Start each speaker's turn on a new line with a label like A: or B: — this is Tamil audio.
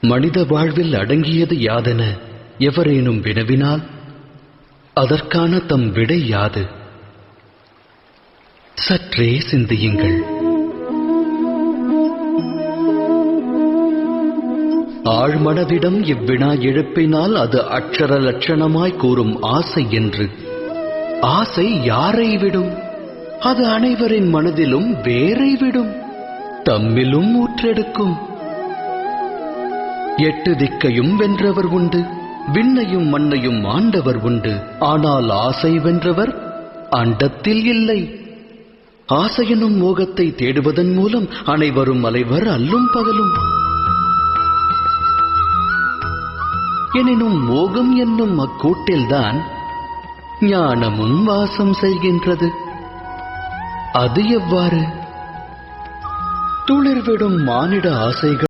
A: மனித வாழ்வில் அடங்கியது யாதென எவரேனும் வினவினால்? அதற்கான தம் விடை யாது? சற்றே சிந்தியுங்கள். ஆழ்மனதிடம் இவ்வினா எழுப்பினால் அது அக்ஷர லட்சணமாய் கூறும் ஆசை என்று. ஆசை யாரை விடும்? அது அனைவரின் மனதிலும் வேரை விடும். தம்மிலும் ஊற்றெடுக்கும். எட்டு திக்கையும் வென்றவர் உண்டு விண்ணையும் மண்ணையும் ஆண்டவர் உண்டு. ஆனால் ஆசை வென்றவர் அண்டத்தில் இல்லை. ஆசையனும் மோகத்தை தேடுவதன் மூலம் அனைவரும் அலைவர் அல்லும் பகலும். எனினும் மோகம் என்னும் அக்கூட்டில்தான் ஞானமும் வாசம் செய்கின்றது. அது எவ்வாறு? துளிர்விடும் மானிட ஆசைகள்